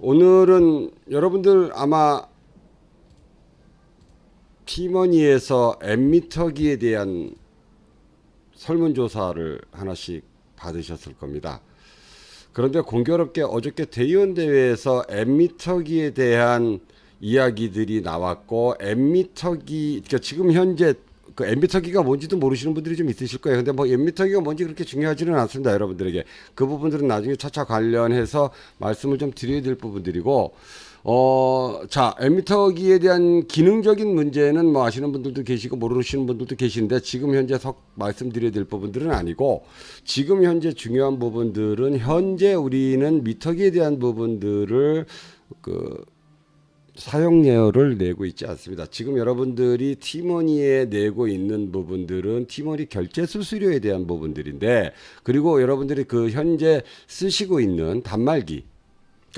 오늘은 여러분들 아마 티머니에서 엠미터기에 대한 설문조사를 하나씩 받으셨을 겁니다. 그런데 공교롭게 어저께 대의원 대회에서 엠미터기에 대한 이야기들이 나왔고 엠미터기 그러니까 지금 현재 그 엠미터기가 뭔지도 모르시는 분들이 좀 있으실 거예요. 근데 뭐 엠미터기가 뭔지 그렇게 중요하지는 않습니다, 여러분들에게. 그 부분들은 나중에 차차 관련해서 말씀을 좀 드려야 될 부분들이고 어, 자, 엠미터기에 대한 기능적인 문제는 뭐 아시는 분들도 계시고 모르시는 분들도 계시는데 지금 현재 석 말씀드려야 될 부분들은 아니고 지금 현재 중요한 부분들은 현재 우리는 미터기에 대한 부분들을 그 사용료를 내고 있지 않습니다. 지금 여러분들이 티머니에 내고 있는 부분들은 티머니 결제 수수료에 대한 부분들인데 그리고 여러분들이 그 현재 쓰시고 있는 단말기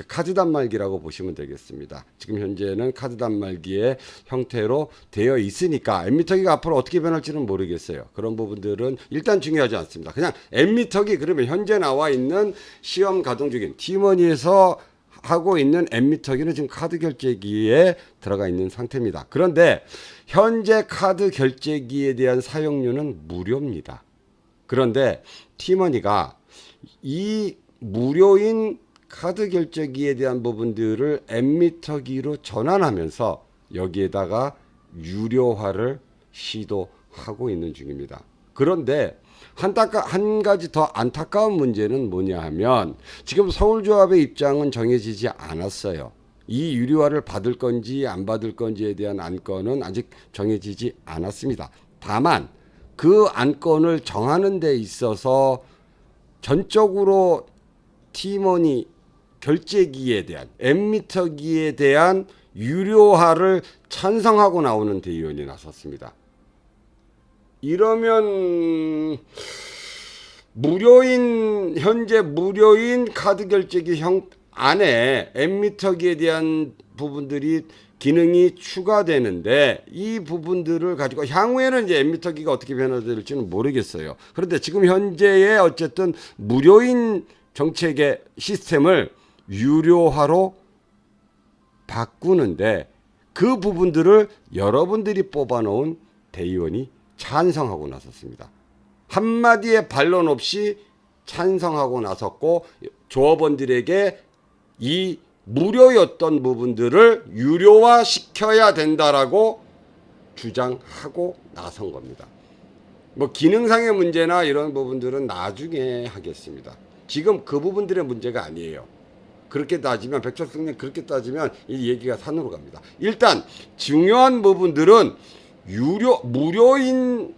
카드 단말기라고 보시면 되겠습니다. 지금 현재는 카드 단말기의 형태로 되어 있으니까 엠미터기가 앞으로 어떻게 변할지는 모르겠어요. 그런 부분들은 일단 중요하지 않습니다. 그냥 엠미터기 그러면 현재 나와 있는 시험 가동 중인 티머니에서 하고 있는 엠미터기는 지금 카드 결제기에 들어가 있는 상태입니다. 그런데 현재 카드 결제기에 대한 사용료는 무료입니다. 그런데 티머니가 이 무료인 카드 결제기에 대한 부분들을 엠미터기로 전환하면서 여기에다가 유료화를 시도하고 있는 중입니다. 그런데 한타까 한 가지 더 안타까운 문제는 뭐냐 하면 지금 서울조합의 입장은 정해지지 않았어요. 이 유료화를 받을 건지 안 받을 건지에 대한 안건은 아직 정해지지 않았습니다. 다만 그 안건을 정하는 데 있어서 전적으로 티머니 결제기에 대한 엠미터기에 대한 유료화를 찬성하고 나오는 대의원이 나섰습니다. 이러면 무료인 현재 무료인 카드 결제기 형 안에 엠미터기에 대한 부분들이 기능이 추가되는데 이 부분들을 가지고 향후에는 이제 엠미터기가 어떻게 변화될지는 모르겠어요. 그런데 지금 현재의 어쨌든 무료인 정책의 시스템을 유료화로 바꾸는데 그 부분들을 여러분들이 뽑아놓은 대의원이 찬성하고 나섰습니다. 한마디의 반론 없이 찬성하고 나섰고 조합원들에게 이 무료였던 부분들을 유료화 시켜야 된다라고 주장하고 나선 겁니다. 뭐 기능상의 문제나 이런 부분들은 나중에 하겠습니다. 지금 그 부분들의 문제가 아니에요. 그렇게 따지면 백철승님 그렇게 따지면 이 얘기가 산으로 갑니다. 일단 중요한 부분들은 유료 무료인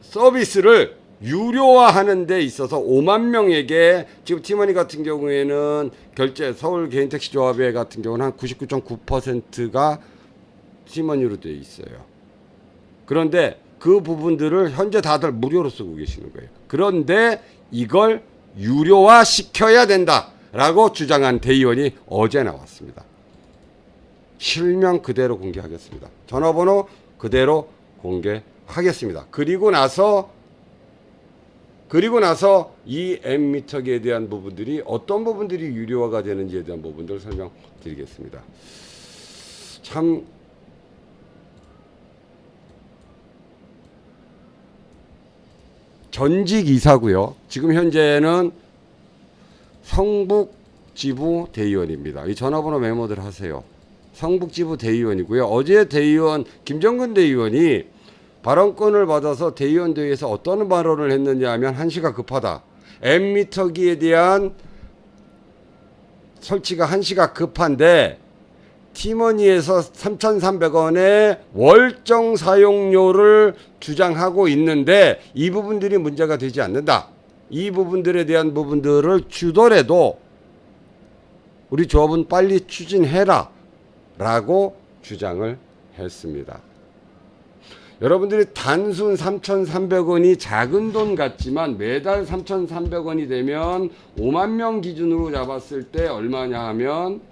서비스를 유료화하는 데 있어서 5만 명에게 지금 티머니 같은 경우에는 결제 서울 개인 택시 조합회 같은 경우는 한 99.9%가 티머니로 되어 있어요. 그런데 그 부분들을 현재 다들 무료로 쓰고 계시는 거예요. 그런데 이걸 유료화 시켜야 된다라고 주장한 대의원이 어제 나왔습니다. 실명 그대로 공개하겠습니다. 전화번호 그대로 공개하겠습니다. 그리고 나서 그리고 나서 이 엠미터기에 대한 부분들이 어떤 부분들이 유료화가 되는지에 대한 부분들을 설명드리겠습니다. 참 전직 이사고요. 지금 현재는 성북 지부 대의원입니다. 이 전화번호 메모들 하세요. 성북 지부 대의원이고요. 어제 대의원 김정근 대의원이 발언권을 받아서 대의원 대회에서 어떤 발언을 했느냐 하면 한시가 급하다. M미터기에 대한 설치가 한시가 급한데 티머니에서 3,300원의 월정 사용료를 주장하고 있는데 이 부분들이 문제가 되지 않는다. 이 부분들에 대한 부분들을 주더라도 우리 조합은 빨리 추진해라 라고 주장을 했습니다. 여러분들이 단순 3,300원이 작은 돈 같지만 매달 3,300원이 되면 5만 명 기준으로 잡았을 때 얼마냐 하면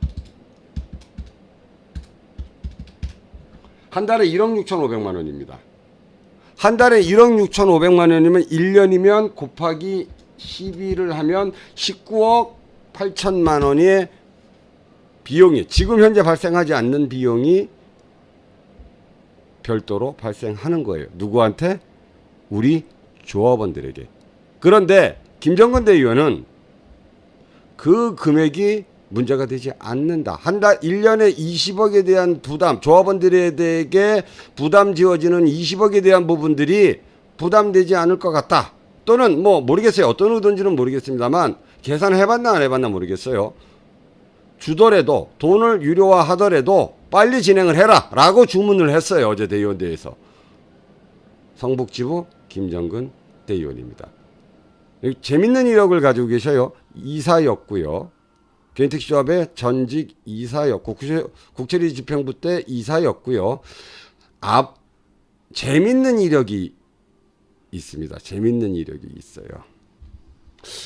한 달에 1억 6,500만 원입니다. 한 달에 1억 6,500만 원이면 1년이면 곱하기 12를 하면 19억 8천만 원이 비용이 지금 현재 발생하지 않는 비용이 별도로 발생하는 거예요. 누구한테? 우리 조합원들에게. 그런데 김정근 대의원은 그 금액이 문제가 되지 않는다. 한 달 1년에 20억에 대한 부담, 조합원들에게 부담 지어지는 20억에 대한 부분들이 부담되지 않을 것 같다. 또는 뭐 모르겠어요. 어떤 의도인지는 모르겠습니다만 계산해 봤나 안 해 봤나 모르겠어요. 주더라도 돈을 유료화 하더라도 빨리 진행을 해라 라고 주문을 했어요. 어제 대의원대에서. 성북지부 김정근 대의원입니다. 재밌는 이력을 가지고 계셔요. 이사였고요. 개인택시조합의 전직 이사였고 국체리 집행부 때 이사였고요. 앞 재밌는 이력이 있습니다. 재밌는 이력이 있어요.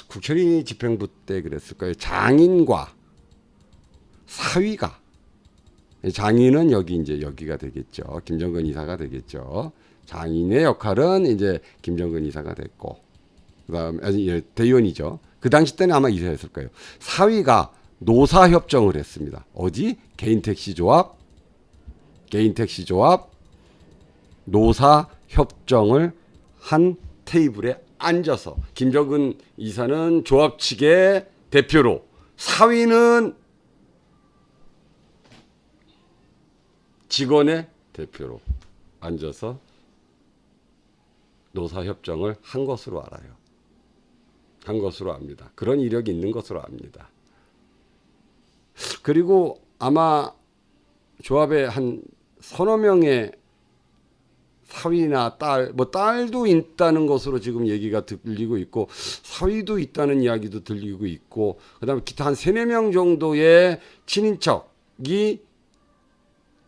국체리 집행부 때 그랬을 거예요. 장인과 사위가 장인은 여기 이제 여기가 되겠죠. 김정근 이사가 되겠죠. 장인의 역할은 이제 김정근 이사가 됐고 그다음 예, 대의원이죠. 그 당시 때는 아마 이사였을 거예요. 사위가 노사 협정을 했습니다. 어디? 개인 택시 조합, 개인 택시 조합 노사 협정을 한 테이블에 앉아서 김정근 이사는 조합 측의 대표로 사위는 직원의 대표로 앉아서 노사 협정을 한 것으로 알아요. 한 것으로 압니다. 그런 이력이 있는 것으로 압니다. 그리고 아마 조합에 한 서너 명의 사위나 딸, 뭐 딸도 있다는 것으로 지금 얘기가 들리고 있고 사위도 있다는 이야기도 들리고 있고 그다음에 기타 한 세네 명 정도의 친인척이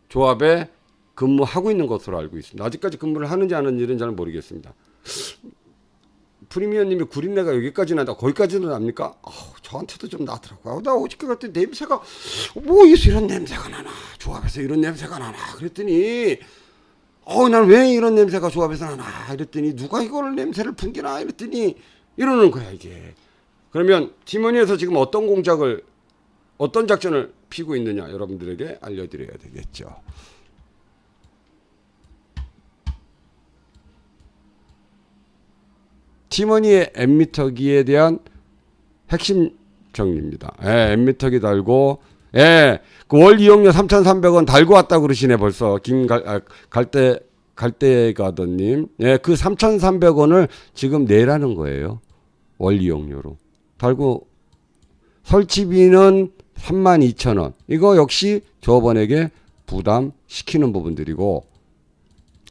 조합에 근무하고 있는 것으로 알고 있습니다. 아직까지 근무를 하는지 안 하는지는 잘 모르겠습니다. 프리미어님이 구린내가 여기까지 난다. 거기까지는 납니까? 아, 저한테도 좀 나더라고요. 나 어저께 갔더니 냄새가 뭐에서 이런 냄새가 나나? 조합에서 이런 냄새가 나나? 그랬더니 어, 난왜 이런 냄새가 조합에서 나나? 이랬더니 누가 이걸 냄새를 풍기나? 이랬더니 이러는 거야 이게. 그러면 팀원에서 지금 어떤 공작을 어떤 작전을 피고 있느냐 여러분들에게 알려드려야 되겠죠. 팀원이의 엠미터기에 대한 핵심 정리입니다. 예, 엠미터기 달고, 예, 그 월 이용료 3,300원 달고 왔다 그러시네 벌써 김갈 아, 갈대 갈대 가더님, 예, 그 3,300원을 지금 내라는 거예요. 월 이용료로 달고 설치비는 32,000원. 이거 역시 조합원에게 부담시키는 부분들이고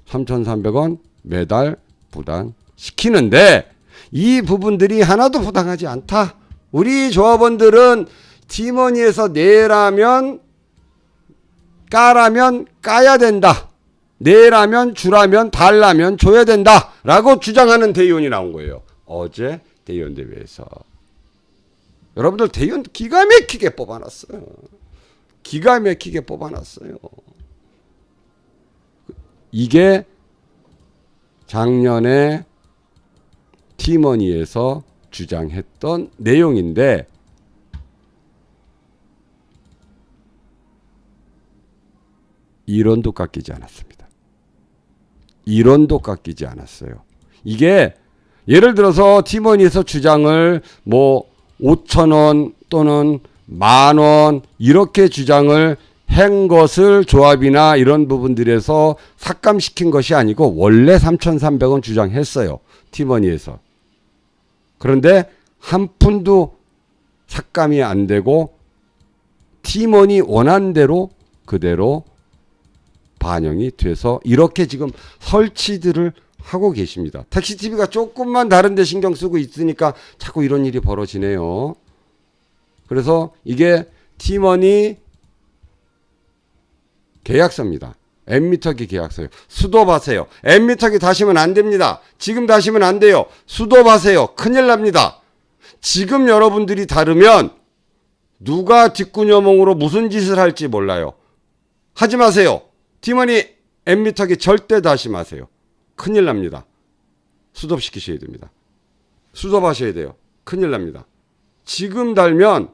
3,300원 매달 부담시키는데 이 부분들이 하나도 부당하지 않다. 우리 조합원들은 팀원이에서 내라면 까라면 까야 된다. 내라면 주라면 달라면 줘야 된다. 라고 주장하는 대의원이 나온 거예요. 어제 대의원 대회에서. 여러분들 대의원 기가 막히게 뽑아놨어요. 기가 막히게 뽑아놨어요. 이게 작년에 팀원이에서 주장했던 내용인데 이론도 깎이지 않았습니다. 이론도 깎이지 않았어요. 이게 예를 들어서 팀원이에서 주장을 뭐 5천 원 또는 만 원 이렇게 주장을 한 것을 조합이나 이런 부분들에서 삭감시킨 것이 아니고 원래 3,300원 주장했어요. 팀원이에서. 그런데 한 푼도 삭감이 안 되고 팀원이 원한 대로 그대로 반영이 돼서 이렇게 지금 설치들을 하고 계십니다. 택시 TV가 조금만 다른데 신경 쓰고 있으니까 자꾸 이런 일이 벌어지네요. 그래서 이게 팀원이 계약서입니다. 엠미터기 계약서요. 수도하세요. 엠미터기 다시면 안 됩니다. 지금 다시면 안 돼요. 수도하세요. 큰일 납니다. 지금 여러분들이 다르면 누가 뒷구녕으로 무슨 짓을 할지 몰라요. 하지 마세요. 팀원이 엠미터기 절대 다시 마세요. 큰일 납니다. 수도시키셔야 됩니다. 수도하셔야 돼요. 큰일 납니다. 지금 달면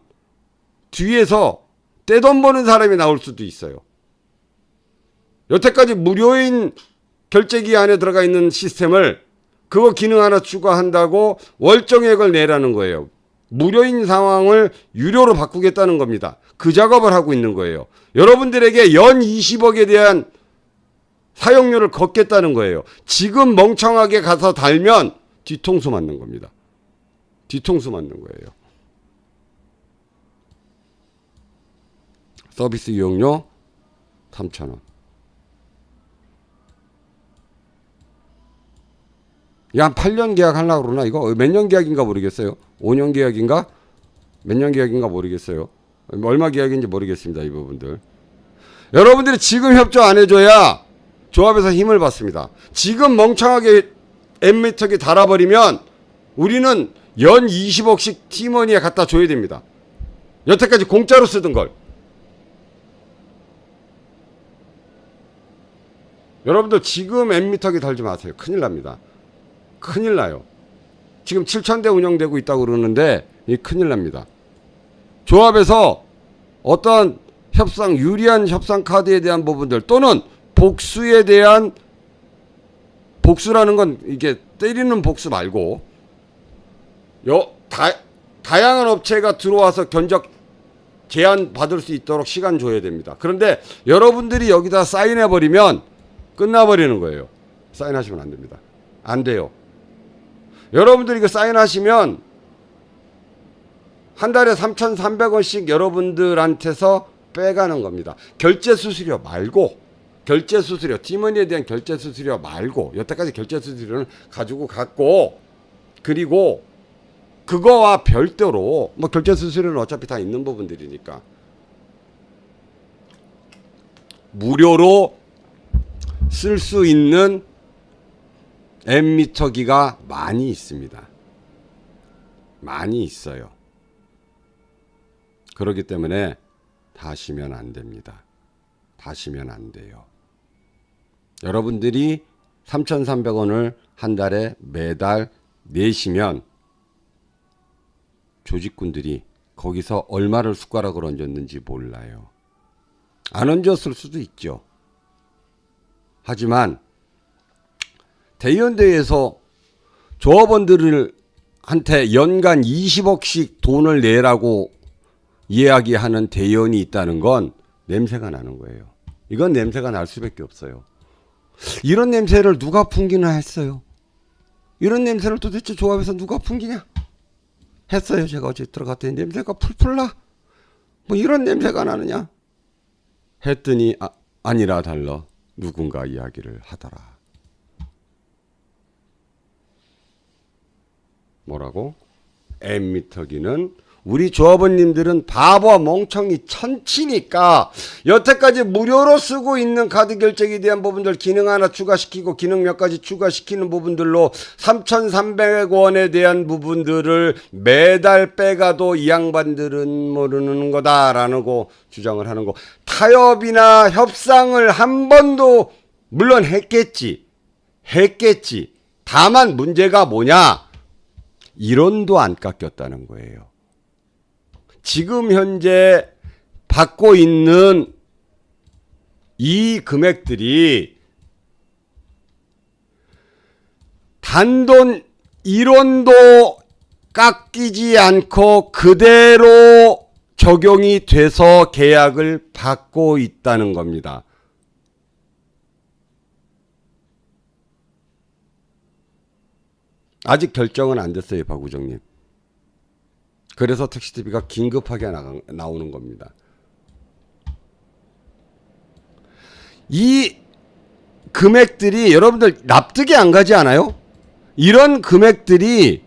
뒤에서 떼돈 버는 사람이 나올 수도 있어요. 여태까지 무료인 결제기 안에 들어가 있는 시스템을 그거 기능 하나 추가한다고 월정액을 내라는 거예요. 무료인 상황을 유료로 바꾸겠다는 겁니다. 그 작업을 하고 있는 거예요. 여러분들에게 연 20억에 대한 사용료를 걷겠다는 거예요. 지금 멍청하게 가서 달면 뒤통수 맞는 겁니다. 뒤통수 맞는 거예요. 서비스 이용료 3,000원. 야, 한 8년 계약 하려고 그러나 이거 몇 년 계약인가 모르겠어요. 5년 계약인가? 몇 년 계약인가 모르겠어요. 얼마 계약인지 모르겠습니다. 이 부분들. 여러분들이 지금 협조 안 해줘야 조합에서 힘을 받습니다. 지금 멍청하게 엠미터기 달아버리면 우리는 연 20억씩 팀원이에 갖다 줘야 됩니다. 여태까지 공짜로 쓰던 걸. 여러분들 지금 엠미터기 달지 마세요. 큰일 납니다. 큰일 나요. 지금 7,000대 운영되고 있다고 그러는데 이 큰일 납니다. 조합에서 어떤 협상 유리한 협상 카드에 대한 부분들 또는 복수에 대한 복수라는 건 이게 때리는 복수 말고 여, 다, 다양한 업체가 들어와서 견적 제한 받을 수 있도록 시간 줘야 됩니다. 그런데 여러분들이 여기다 사인해 버리면 끝나버리는 거예요. 사인하시면 안 됩니다. 안 돼요. 여러분들이 이거 사인하시면 한 달에 3,300원씩 여러분들한테서 빼가는 겁니다. 결제 수수료 말고 결제 수수료 팀원에 대한 결제 수수료 말고 여태까지 결제 수수료는 가지고 갔고 그리고 그거와 별도로 뭐 결제 수수료는 어차피 다 있는 부분들이니까 무료로 쓸 수 있는 엠미터기가 많이 있습니다. 많이 있어요. 그렇기 때문에 다시면 안 됩니다. 다시면 안 돼요. 여러분들이 3,300원을 한 달에 매달 내시면 조직군들이 거기서 얼마를 숟가락을 얹었는지 몰라요. 안 얹었을 수도 있죠. 하지만 대의원대회에서 조합원들을 한테 연간 20억씩 돈을 내라고 이야기하는 대의원이 있다는 건 냄새가 나는 거예요. 이건 냄새가 날 수밖에 없어요. 이런 냄새를 누가 풍기나 했어요. 이런 냄새를 도대체 조합에서 누가 풍기냐? 했어요. 제가 어제 들어갔더니 냄새가 풀풀 나. 뭐 이런 냄새가 나느냐? 했더니 아, 아니라 달러 누군가 이야기를 하더라. 뭐라고? 엠미터기는 우리 조합원님들은 바보와 멍청이 천치니까 여태까지 무료로 쓰고 있는 카드 결제에 대한 부분들 기능 하나 추가시키고 기능 몇 가지 추가시키는 부분들로 3,300원에 대한 부분들을 매달 빼가도 이 양반들은 모르는 거다라고 주장을 하는 거. 타협이나 협상을 한 번도 물론 했겠지. 했겠지. 다만 문제가 뭐냐? 1원도 안 깎였다는 거예요. 지금 현재 받고 있는 이 금액들이 단돈 1원도 깎이지 않고 그대로 적용이 돼서 계약을 받고 있다는 겁니다. 아직 결정은 안 됐어요, 박 부장님. 그래서 택시TV가 긴급하게 나, 나오는 겁니다. 이 금액들이 여러분들 납득이 안 가지 않아요? 이런 금액들이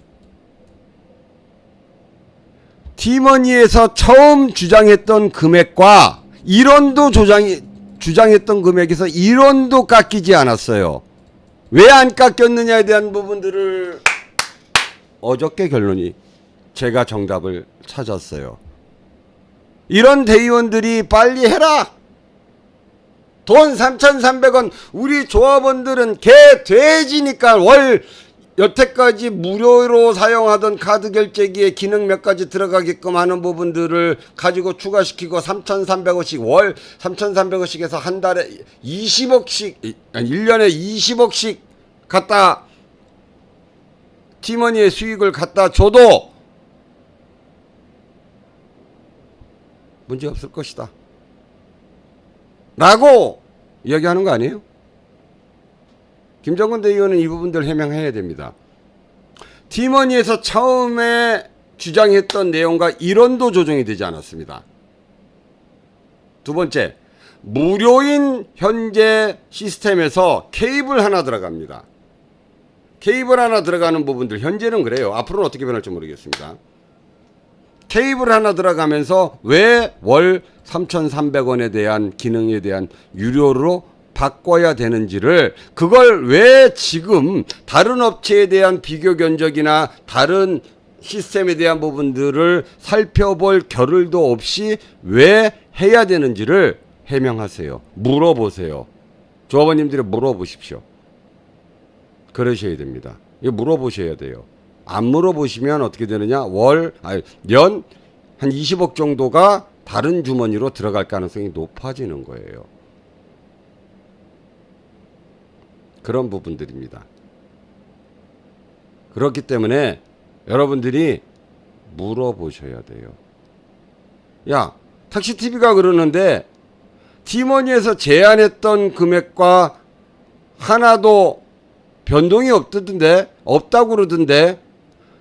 티머니에서 처음 주장했던 금액과 1원도 조장이, 주장했던 금액에서 1원도 깎이지 않았어요. 왜 안 깎였느냐에 대한 부분들을 어저께 결론이 제가 정답을 찾았어요. 이런 대의원들이 빨리 해라! 돈 3,300원, 우리 조합원들은 개, 돼지니까 월 여태까지 무료로 사용하던 카드 결제기에 기능 몇 가지 들어가게끔 하는 부분들을 가지고 추가시키고 3,300원씩 월 3,300원씩에서 한 달에 20억씩 아니 1년에 20억씩 갖다 티머니의 수익을 갖다 줘도 문제 없을 것이다. 라고 이야기하는 거 아니에요? 김정근 대의원은 이 부분들 해명해야 됩니다. 티머니에서 처음에 주장했던 내용과 이론도 조정이 되지 않았습니다. 두 번째, 무료인 현재 시스템에서 케이블 하나 들어갑니다. 케이블 하나 들어가는 부분들 현재는 그래요. 앞으로는 어떻게 변할지 모르겠습니다. 케이블 하나 들어가면서 왜 월 3,300원에 대한 기능에 대한 유료로 바꿔야 되는지를 그걸 왜 지금 다른 업체에 대한 비교 견적이나 다른 시스템에 대한 부분들을 살펴볼 겨를도 없이 왜 해야 되는지를 해명하세요. 물어보세요. 조합원님들이 물어보십시오. 그러셔야 됩니다. 이거 물어보셔야 돼요. 안 물어보시면 어떻게 되느냐? 월, 아니, 년, 한 20억 정도가 다른 주머니로 들어갈 가능성이 높아지는 거예요. 그런 부분들입니다. 그렇기 때문에 여러분들이 물어보셔야 돼요. 야, 택시TV가 그러는데 티머니에서 제안했던 금액과 하나도 변동이 없던데 없다고 그러던데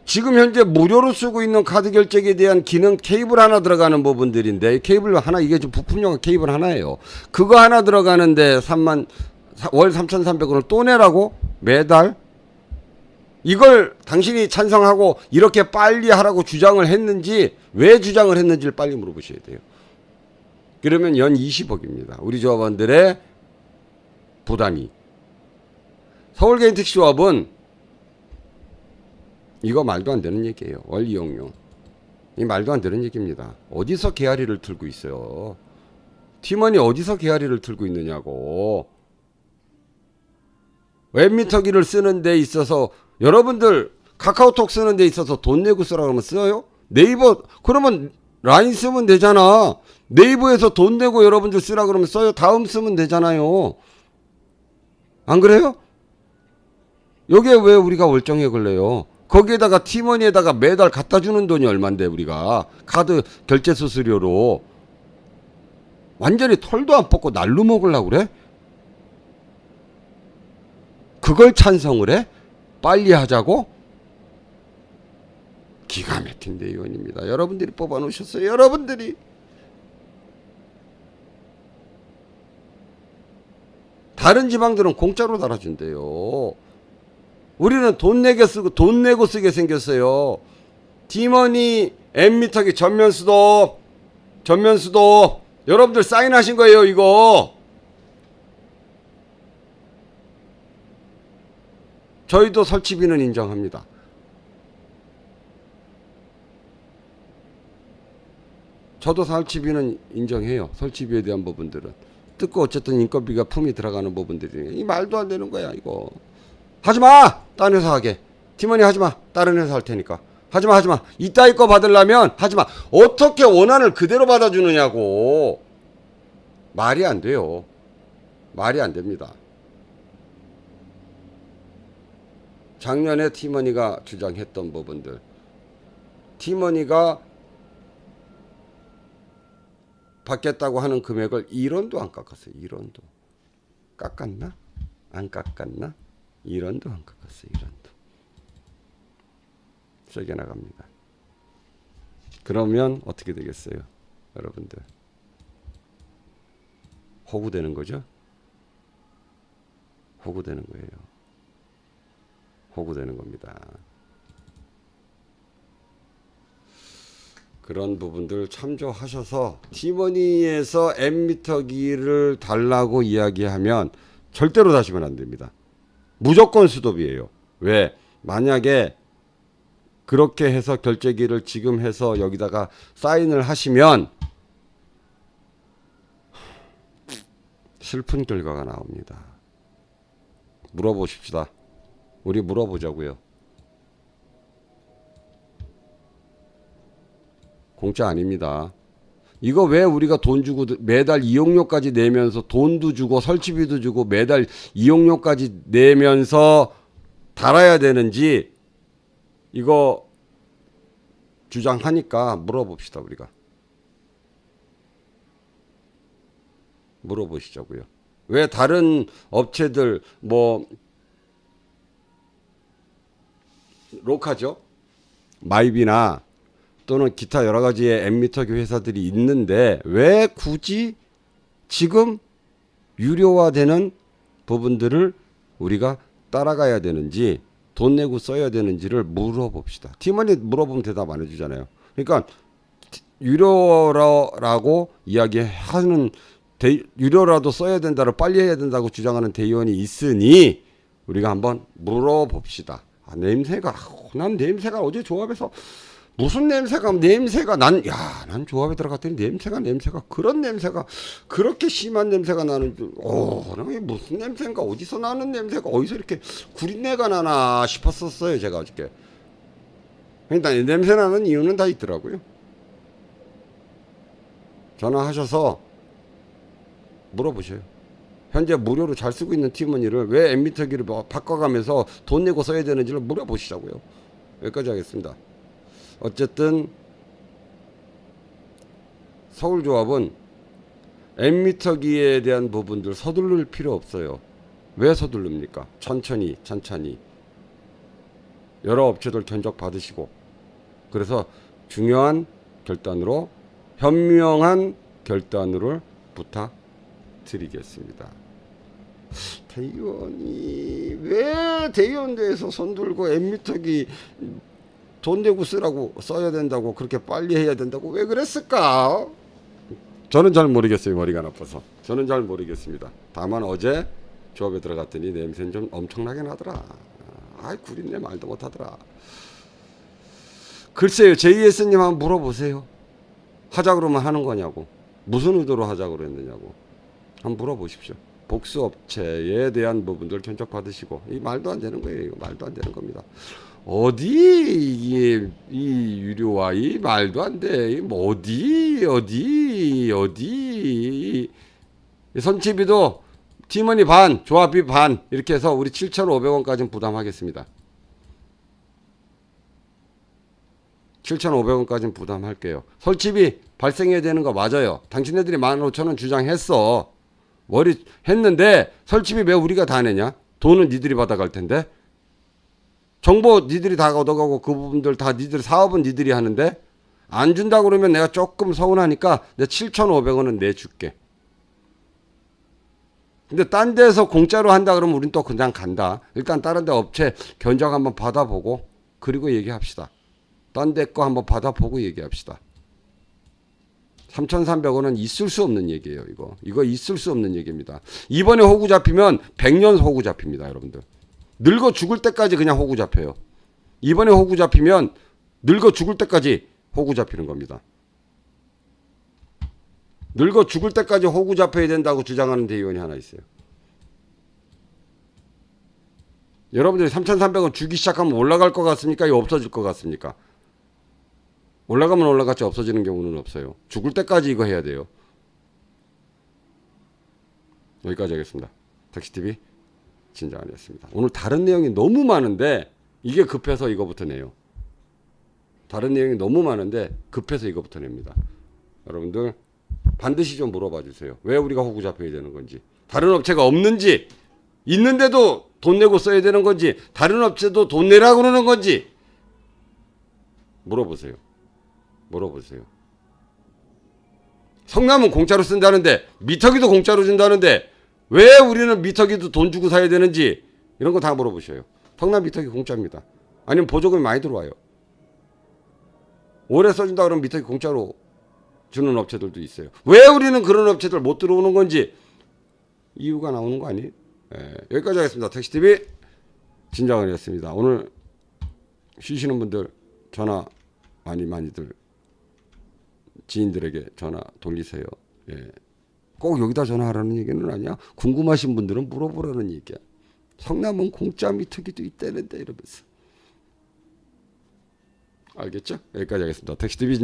지금 현재 무료로 쓰고 있는 카드 결제기에 대한 기능 케이블 하나 들어가는 부분들인데 케이블 하나 이게 좀 부품용 케이블 하나예요. 그거 하나 들어가는데 3만 월 3,300원을 또 내라고 매달 이걸 당신이 찬성하고 이렇게 빨리 하라고 주장을 했는지 왜 주장을 했는지를 빨리 물어보셔야 돼요. 그러면 연 20억입니다. 우리 조합원들의 부담이. 서울개인 택시조합은 이거 말도 안 되는 얘기예요. 월 이용료. 이 말도 안 되는 얘기입니다. 어디서 개아리를 틀고 있어요? 팀원이 어디서 개아리를 틀고 있느냐고. 웹미터기를 쓰는 데 있어서 여러분들 카카오톡 쓰는 데 있어서 돈 내고 쓰라 그러면 써요? 네이버 그러면 라인 쓰면 되잖아. 네이버에서 돈 내고 여러분들 쓰라 그러면 써요. 다음 쓰면 되잖아요. 안 그래요? 여기에 왜 우리가 월정에 걸려요? 거기에다가 티머니에다가 매달 갖다 주는 돈이 얼만데 우리가 카드 결제 수수료로 완전히 털도 안 뽑고 날로 먹으려고 그래? 그걸 찬성을 해? 빨리 하자고? 기가 막힌 대의원입니다. 여러분들이 뽑아 놓으셨어요. 여러분들이. 다른 지방들은 공짜로 달아준대요. 우리는 돈 내게 쓰고 돈 내고 쓰게 생겼어요. 티머니 엠미터기 전면 수도 전면 수도 여러분들 사인하신 거예요, 이거. 저희도 설치비는 인정합니다. 저도 설치비는 인정해요. 설치비에 대한 부분들은. 듣고 어쨌든 인건비가 품이 들어가는 부분들이 이 말도 안 되는 거야 이거. 하지 마. 다른 회사 하게. 팀원이 하지 마. 다른 회사 할 테니까. 하지 마, 하지 마. 이따위 거 받으려면 하지 마. 어떻게 원안을 그대로 받아주느냐고. 말이 안 돼요. 말이 안 됩니다. 작년에 티머니가 주장했던 부분들. 티머니가 받겠다고 하는 금액을 1원도 안 깎았어요. 1원도. 깎았나? 안 깎았나? 1원도 안 깎았어요. 1원도. 세게 나갑니다. 그러면 어떻게 되겠어요? 여러분들. 호구되는 거죠? 호구되는 거예요. 호구되는 겁니다. 그런 부분들 참조하셔서 티머니에서 엠미터기를 달라고 이야기하면 절대로 다시면 안 됩니다. 무조건 스톱이에요. 왜? 만약에 그렇게 해서 결제기를 지금 해서 여기다가 사인을 하시면 슬픈 결과가 나옵니다. 물어보십시다. 우리 물어보자고요. 공짜 아닙니다. 이거 왜 우리가 돈 주고 매달 이용료까지 내면서 돈도 주고 설치비도 주고 매달 이용료까지 내면서 달아야 되는지 이거 주장하니까 물어봅시다 우리가 물어보시자고요. 왜 다른 업체들 뭐 로카죠? 마이비나 또는 기타 여러 가지의 엠미터기 회사들이 있는데 왜 굳이 지금 유료화되는 부분들을 우리가 따라가야 되는지 돈 내고 써야 되는지를 물어봅시다. 팀원이 물어보면 대답 안 해주잖아요. 그러니까 유료라고 이야기하는 대, 유료라도 써야 된다를 빨리 해야 된다고 주장하는 대의원이 있으니 우리가 한번 물어봅시다. 아, 냄새가 아, 난 냄새가 어제 조합에서 무슨 냄새가 냄새가 난 야 난 조합에 들어갔더니 냄새가 냄새가 그런 냄새가 그렇게 심한 냄새가 나는 이게 무슨 냄새인가? 어디서 나는 냄새가? 어디서 이렇게 구린내가 나나 싶었었어요 제가 어저께. 그러니까 냄새 나는 이유는 다 있더라고요. 전화하셔서 물어보셔요. 현재 무료로 잘 쓰고 있는 팀원이를 왜 엠미터기를 뭐 바꿔가면서 돈 내고 써야 되는지를 물어보시자고요. 여기까지 하겠습니다 어쨌든 서울조합은 엠미터기에 대한 부분들 서두를 필요 없어요. 왜 서두릅니까? 천천히 천천히 여러 업체들 견적 받으시고 그래서 중요한 결단으로 현명한 결단으로 부탁드리겠습니다. 대의원이 왜 대의원대에서 손들고 엠미터기 돈 내고 쓰라고 써야 된다고 그렇게 빨리 해야 된다고 왜 그랬을까? 저는 잘 모르겠어요 머리가 나빠서 저는 잘 모르겠습니다. 다만 어제 조합에 들어갔더니 냄새는 좀 엄청나게 나더라. 아이 구린내 말도 못하더라. 글쎄요 JS님 한번 물어보세요. 하자 그러면 하는 거냐고 무슨 의도로 하자 그랬느냐고 한번 물어보십시오. 복수 업체에 대한 부분들 견적 받으시고 이 말도 안 되는 거예요. 이거 말도 안 되는 겁니다. 어디 이게 이 유료화 이 말도 안 돼. 이뭐 어디 어디 어디 이 선치비도 팀원이 반, 조합비 반 이렇게 해서 우리 7,500원까지는 부담하겠습니다. 7,500원까지는 부담할게요. 설치비 발생해야 되는 거 맞아요. 당신네들이 15,000원 주장했어. 머리 했는데 설치비 왜 우리가 다 내냐? 돈은 니들이 받아갈 텐데. 정보 니들이 다 얻어가고 그 부분들 다 니들 사업은 니들이 하는데 안 준다 그러면 내가 조금 서운하니까 내 7,500원은 내줄게. 근데 딴 데서 공짜로 한다 그러면 우린 또 그냥 간다. 일단 다른 데 업체 견적 한번 받아보고 그리고 얘기합시다. 딴 데 거 한번 받아보고 얘기합시다. 3,300원은 있을 수 없는 얘기예요, 이거. 이거 있을 수 없는 얘기입니다. 이번에 호구 잡히면 100년 호구 잡힙니다, 여러분들. 늙어 죽을 때까지 그냥 호구 잡혀요. 이번에 호구 잡히면 늙어 죽을 때까지 호구 잡히는 겁니다. 늙어 죽을 때까지 호구 잡혀야 된다고 주장하는 대의원이 하나 있어요. 여러분들이 3,300원 주기 시작하면 올라갈 것 같습니까? 이 없어질 것 같습니까? 올라가면 올라갔지 없어지는 경우는 없어요. 죽을 때까지 이거 해야 돼요. 여기까지 하겠습니다. 택시TV 진정하였습니다. 오늘 다른 내용이 너무 많은데 이게 급해서 이거부터 내요. 다른 내용이 너무 많은데 급해서 이거부터 냅니다. 여러분들 반드시 좀 물어봐 주세요. 왜 우리가 호구 잡혀야 되는 건지. 다른 업체가 없는지 있는데도 돈 내고 써야 되는 건지 다른 업체도 돈 내라고 그러는 건지 물어보세요. 물어보세요. 성남은 공짜로 쓴다는데 미터기도 공짜로 준다는데 왜 우리는 미터기도 돈 주고 사야 되는지 이런 거 다 물어보셔요. 성남 미터기 공짜입니다. 아니면 보조금이 많이 들어와요. 오래 써준다 그러면 미터기 공짜로 주는 업체들도 있어요. 왜 우리는 그런 업체들 못 들어오는 건지 이유가 나오는 거 아니에요? 예, 여기까지 하겠습니다. 택시TV 진정은이었습니다. 오늘 쉬시는 분들 전화 많이 많이들 지인들에게 전화 돌리세요. 예. 꼭 여기다 전화하라는 얘기는 아니야. 궁금하신 분들은 물어보라는 얘기야. 성남은 공짜 미터기도 있다는데 이러면서. 알겠죠? 여기까지 하겠습니다. 택시TV 진정